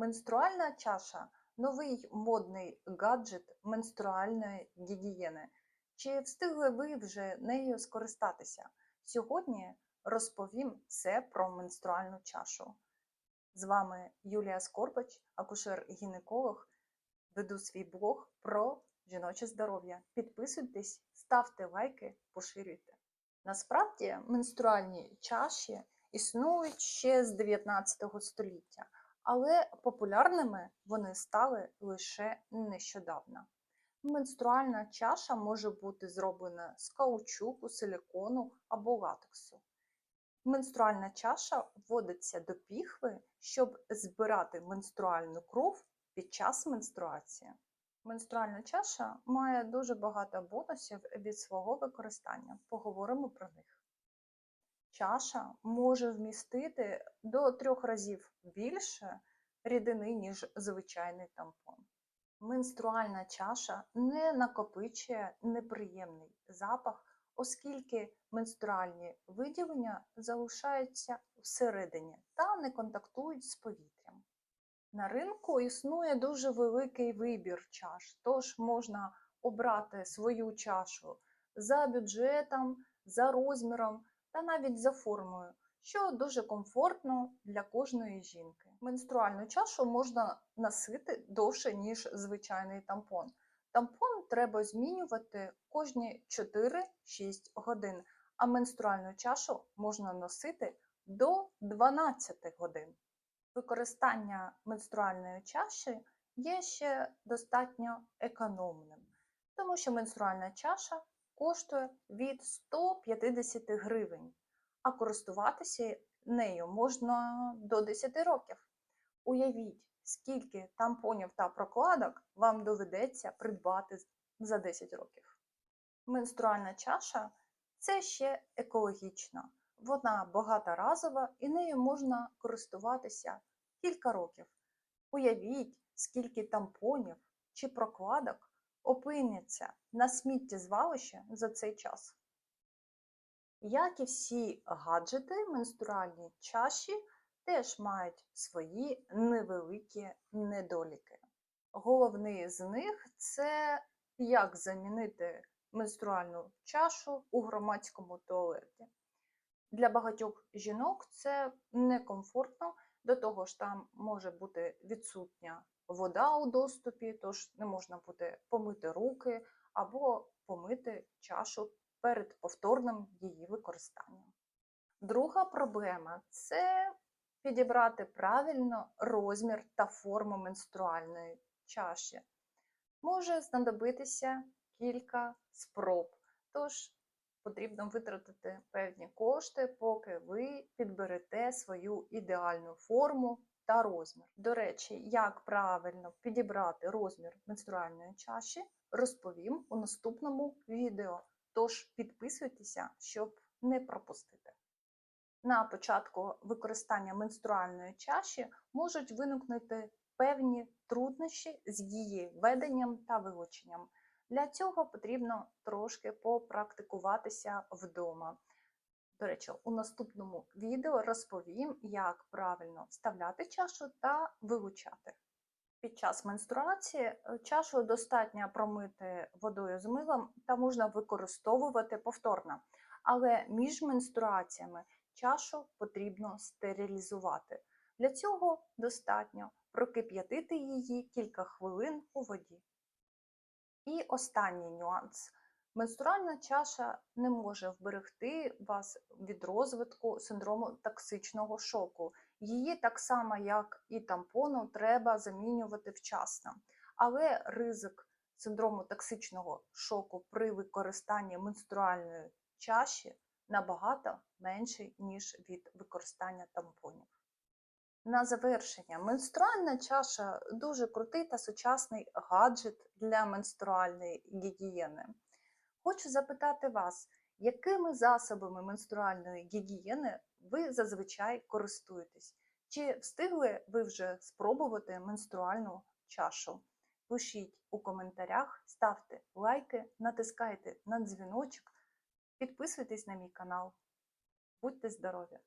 Менструальна чаша новий модний гаджет менструальної гігієни. Чи встигли ви вже нею скористатися? Сьогодні розповім все про менструальну чашу. З вами Юлія Скорбач, акушер-гінеколог. Веду свій блог про жіноче здоров'я. Підписуйтесь, ставте лайки, поширюйте. Насправді менструальні чаші існують ще з 19 століття, але популярними вони стали лише нещодавно. Менструальна чаша може бути зроблена з каучуку, силікону або латексу. Менструальна чаша вводиться до піхви, щоб збирати менструальну кров під час менструації. Менструальна чаша має дуже багато бонусів від свого використання. Поговоримо про них. Чаша може вмістити до трьох разів більше рідини, ніж звичайний тампон. Менструальна чаша не накопичує неприємний запах, оскільки менструальні виділення залишаються всередині та не контактують з повітрям. На ринку існує дуже великий вибір чаш, тож можна обрати свою чашу за бюджетом, за розміром та навіть за формою, що дуже комфортно для кожної жінки. Менструальну чашу можна носити довше, ніж звичайний тампон. Тампон треба змінювати кожні 4-6 годин, а менструальну чашу можна носити до 12 годин. Використання менструальної чаші є ще достатньо економним, тому що менструальна чаша коштує від 150 гривень, а користуватися нею можна до 10 років. Уявіть, скільки тампонів та прокладок вам доведеться придбати за 10 років. Менструальна чаша це ще екологічна. Вона багаторазова і нею можна користуватися кілька років. Уявіть, скільки тампонів чи прокладок опиняться на сміттєзвалище за цей час. Як і всі гаджети, менструальні чаші теж мають свої невеликі недоліки. Головний з них це як замінити менструальну чашу у громадському туалеті. Для багатьох жінок це некомфортно, до того ж там може бути відсутня вода у доступі, тож не можна буде помити руки або помити чашу перед повторним її використанням. Друга проблема це підібрати правильно розмір та форму менструальної чаші. Може знадобитися кілька спроб, тож потрібно витратити певні кошти, поки ви підберете свою ідеальну форму та розмір. До речі, як правильно підібрати розмір менструальної чаші, розповім у наступному відео. Тож підписуйтеся, щоб не пропустити. На початку використання менструальної чаші можуть виникнути певні труднощі з її веденням та вилученням. Для цього потрібно трошки попрактикуватися вдома. До речі, у наступному відео розповім, як правильно вставляти чашу та вилучати. Під час менструації е, чашу достатньо промити водою з милом та можна використовувати повторно. Але між менструаціями чашу потрібно стерилізувати. Для цього достатньо прокип'ятити її кілька хвилин у воді. І останній нюанс. Менструальна чаша не може вберегти вас від розвитку синдрому токсичного шоку. Її так само, як і тампону, треба замінювати вчасно. Але ризик синдрому токсичного шоку при використанні менструальної чаші набагато менший, ніж від використання тампонів. На завершення, менструальна чаша дуже крутий та сучасний гаджет для менструальної гігієни. Хочу запитати вас, якими засобами менструальної гігієни ви зазвичай користуєтесь? Чи встигли ви вже спробувати менструальну чашу? Пишіть у коментарях, ставте лайки, натискайте на дзвіночок, підписуйтесь на мій канал. Будьте здорові!